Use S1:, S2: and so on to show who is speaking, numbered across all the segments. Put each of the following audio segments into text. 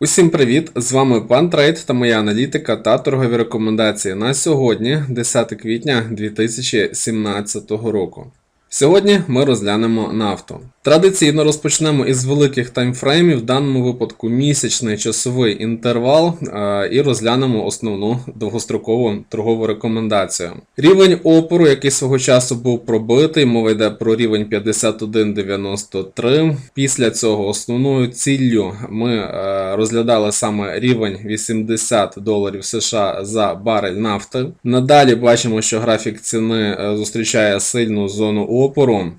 S1: Усім привіт! З вами пан Трейд та моя аналітика та торгові рекомендації на сьогодні, 10 квітня 2017 року. Сьогодні ми розглянемо нафту. Традиційно розпочнемо із великих таймфреймів, в даному випадку місячний часовий інтервал, е, і розглянемо основну довгострокову торгову рекомендацію. Рівень опору, який свого часу був пробитий, мова йде про рівень 51.93. Після цього основною ціллю ми е, розглядали саме рівень 80 доларів США за барель нафти. Надалі бачимо, що графік ціни е, зустрічає сильну зону опору.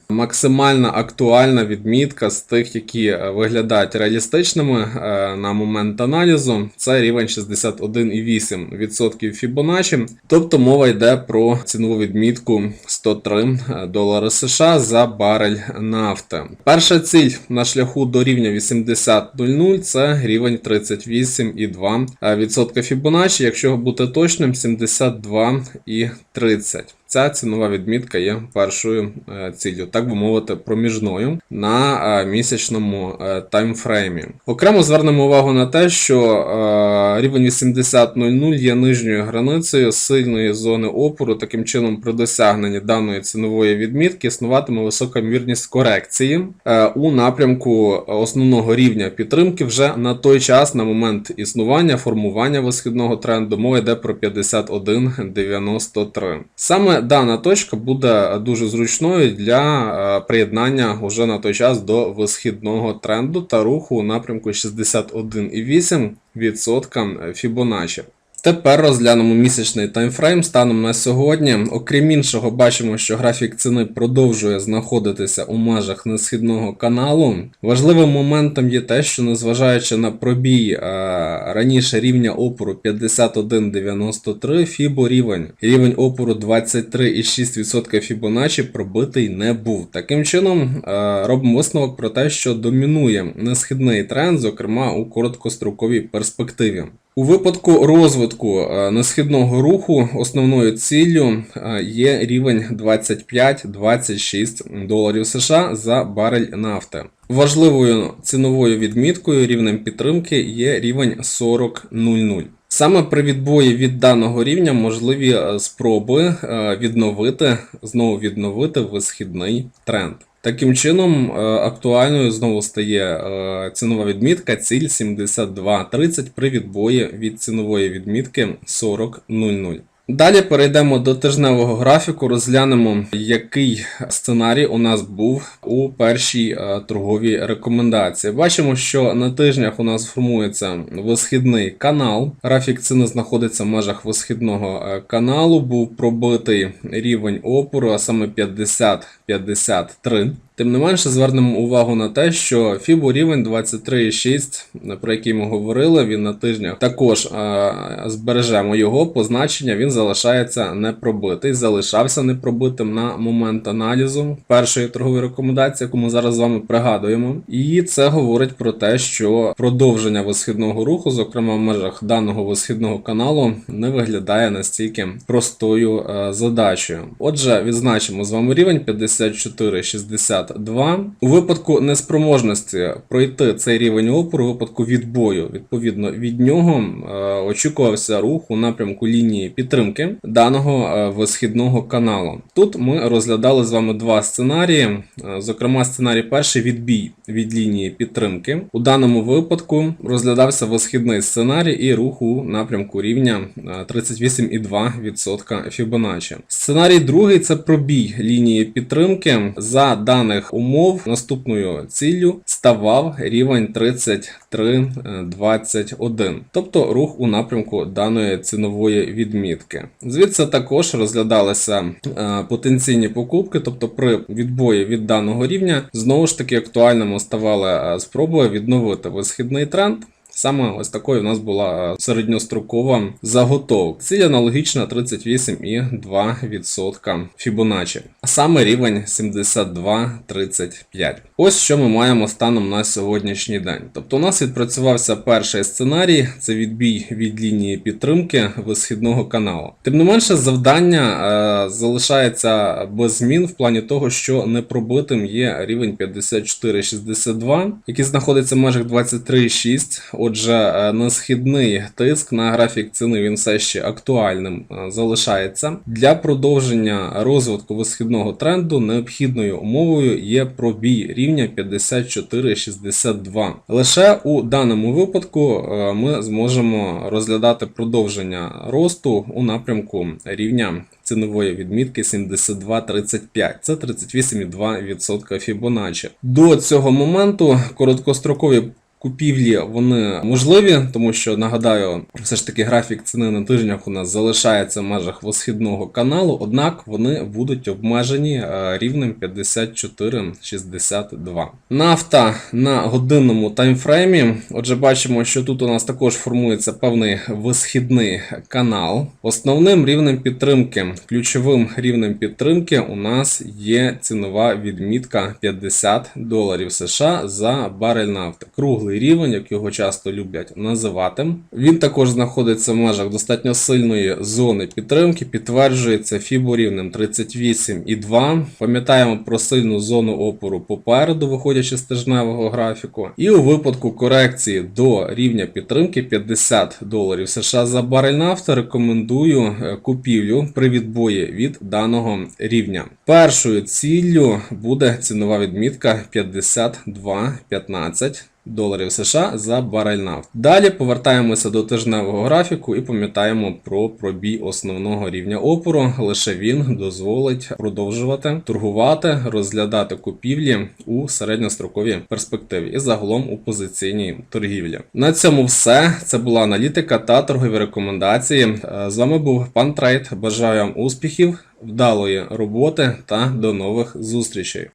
S1: Максимальна актуальна відмітка з тих, які е, виглядають реалістичними е, на момент аналізу, це рівень 61,8% Fibonacci. Тобто мова йде про цінову відмітку 103 долари США за барель нафти. Перша ціль на шляху до рівня 80.00 це рівень 38,2% Fibonacci, якщо бути точним, 72,30%. Ця цінова відмітка є першою е, ціллю, так би мовити, проміжною на е, місячному е, таймфреймі. Окремо звернемо увагу на те, що е, рівень 80.00 є нижньою границею сильної зони опору. Таким чином, при досягненні даної цінової відмітки існуватиме висока ймовірність корекції е, у напрямку основного рівня підтримки вже на той час, на момент існування, формування висхідного тренду, мова йде про 51,93. Саме дана точка буде дуже зручною для е, приєднання уже на той час до висхідного тренду та руху у напрямку 61,8% Fibonacci. Тепер розглянемо місячний таймфрейм станом на сьогодні. Окрім іншого, бачимо, що графік ціни продовжує знаходитися у межах несхідного каналу. Важливим моментом є те, що незважаючи на пробій е, раніше рівня опору 51,93, Фібо рівень рівень опору 23,6% Fibonacci пробитий не був. Таким чином, е, робимо висновок про те, що домінує несхідний тренд, зокрема у короткостроковій перспективі. У випадку розвитку е, несхідного руху основною ціллю е, є рівень 25-26 доларів США за барель нафти. Важливою ціновою відміткою рівнем підтримки є рівень 40.00. Саме при відбої від даного рівня можливі е, спроби відновити, знову відновити висхідний тренд. Таким чином, е, актуальною знову стає е, цінова відмітка ціль 72.30 при відбої від цінової відмітки 40.00. Далі перейдемо до тижневого графіку, розглянемо, який сценарій у нас був у першій е, торговій рекомендації. Бачимо, що на тижнях у нас формується висхідний канал. Графік ціни знаходиться в межах висхідного е, каналу. Був пробитий рівень опору, а саме 50-53. Тим не менше, звернемо увагу на те, що Фібо рівень 23,6, про який ми говорили, він на тижнях також е, збережемо його позначення, він залишається непробитий, залишався непробитим на момент аналізу першої торгової рекомендації, яку ми зараз з вами пригадуємо. І це говорить про те, що продовження висхідного руху, зокрема в межах даного висхідного каналу, не виглядає настільки простою е, задачею. Отже, відзначимо з вами рівень 54,60. 52. У випадку неспроможності пройти цей рівень опору, у випадку відбою, відповідно від нього е, очікувався рух у напрямку лінії підтримки даного е, висхідного каналу. Тут ми розглядали з вами два сценарії. Е, зокрема, сценарій перший відбій від лінії підтримки. У даному випадку розглядався висхідний сценарій і рух у напрямку рівня е, 38,2% Fibonacci. Сценарій другий це пробій лінії підтримки за даних умов. Наступною ціллю ставав рівень 33,21, тобто рух у напрямку даної цінової відмітки. Звідси також розглядалися е, потенційні покупки, тобто при відбої від даного рівня знову ж таки актуальними ставала спроба відновити висхідний тренд. Саме ось такою у нас була середньострокова заготовка. Ціль аналогічна 38,2% Fibonacci. А саме рівень 72,35. Ось що ми маємо станом на сьогоднішній день. Тобто у нас відпрацювався перший сценарій, це відбій від лінії підтримки висхідного каналу. Тим не менше, завдання е, залишається без змін в плані того, що непробитим є рівень 54,62, який знаходиться в межах 23,6. Отже, е, несхідний тиск на графік ціни він все ще актуальним е, залишається. Для продовження розвитку висхідного тренду необхідною умовою є пробій рівня 54,62. Лише у даному випадку е, ми зможемо розглядати продовження росту у напрямку рівня цінової відмітки 72,35. Це 38,2% Fibonacci. До цього моменту короткострокові Купівлі вони можливі, тому що нагадаю, все ж таки графік ціни на тижнях у нас залишається в межах висхідного каналу, однак вони будуть обмежені е, рівнем 54,62. Нафта на годинному таймфреймі. Отже, бачимо, що тут у нас також формується певний висхідний канал. Основним рівнем підтримки, ключовим рівнем підтримки у нас є цінова відмітка 50 доларів США за барель нафти. Круглий рівень, як його часто люблять називати. Він також знаходиться в межах достатньо сильної зони підтримки, підтверджується фібо рівнем 38,2. Пам'ятаємо про сильну зону опору попереду, виходячи з тижневого графіку. І у випадку корекції до рівня підтримки 50 доларів США за барель нафти рекомендую е, купівлю при відбої від даного рівня. Першою ціллю буде цінова відмітка 52,15 доларів США за барель нафти. Далі повертаємося до тижневого графіку і пам'ятаємо про пробій основного рівня опору. Лише він дозволить продовжувати торгувати, розглядати купівлі у середньостроковій перспективі і загалом у позиційній торгівлі. На цьому все. Це була аналітика та торгові рекомендації. Е, З вами був пан Трейд. Бажаю вам успіхів, вдалої роботи та до нових зустрічей.